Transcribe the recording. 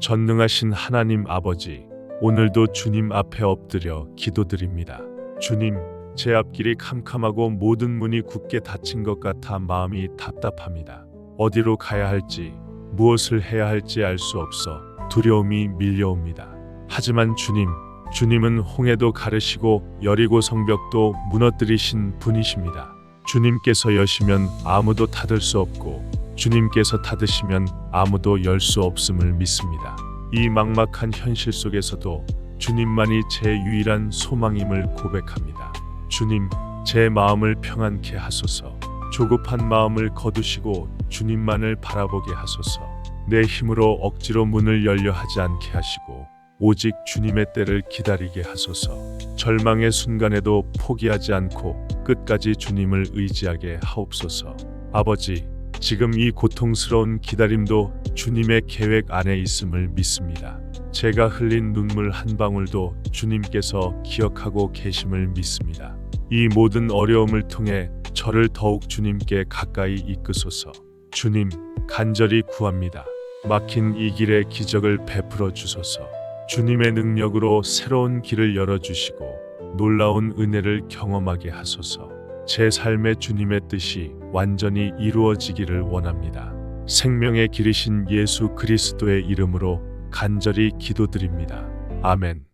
전능하신 하나님 아버지, 오늘도 주님 앞에 엎드려 기도드립니다. 주님, 제 앞길이 캄캄하고 모든 문이 굳게 닫힌 것 같아 마음이 답답합니다. 어디로 가야 할지, 무엇을 해야 할지 알 수 없어 두려움이 밀려옵니다. 하지만 주님, 주님은 홍해도 가르시고 여리고 성벽도 무너뜨리신 분이십니다. 주님께서 여시면 아무도 닫을 수 없고 주님께서 닫으시면 아무도 열 수 없음을 믿습니다. 이 막막한 현실 속에서도 주님만이 제 유일한 소망임을 고백합니다. 주님, 제 마음을 평안케 하소서. 조급한 마음을 거두시고 주님만을 바라보게 하소서. 내 힘으로 억지로 문을 열려 하지 않게 하시고 오직 주님의 때를 기다리게 하소서. 절망의 순간에도 포기하지 않고 끝까지 주님을 의지하게 하옵소서. 아버지, 지금 이 고통스러운 기다림도 주님의 계획 안에 있음을 믿습니다. 제가 흘린 눈물 한 방울도 주님께서 기억하고 계심을 믿습니다. 이 모든 어려움을 통해 저를 더욱 주님께 가까이 이끄소서. 주님, 간절히 구합니다. 막힌 이 길에 기적을 베풀어 주소서. 주님의 능력으로 새로운 길을 열어 주시고 놀라운 은혜를 경험하게 하소서. 제 삶의 주님의 뜻이 완전히 이루어지기를 원합니다. 생명의 길이신 예수 그리스도의 이름으로 간절히 기도드립니다. 아멘.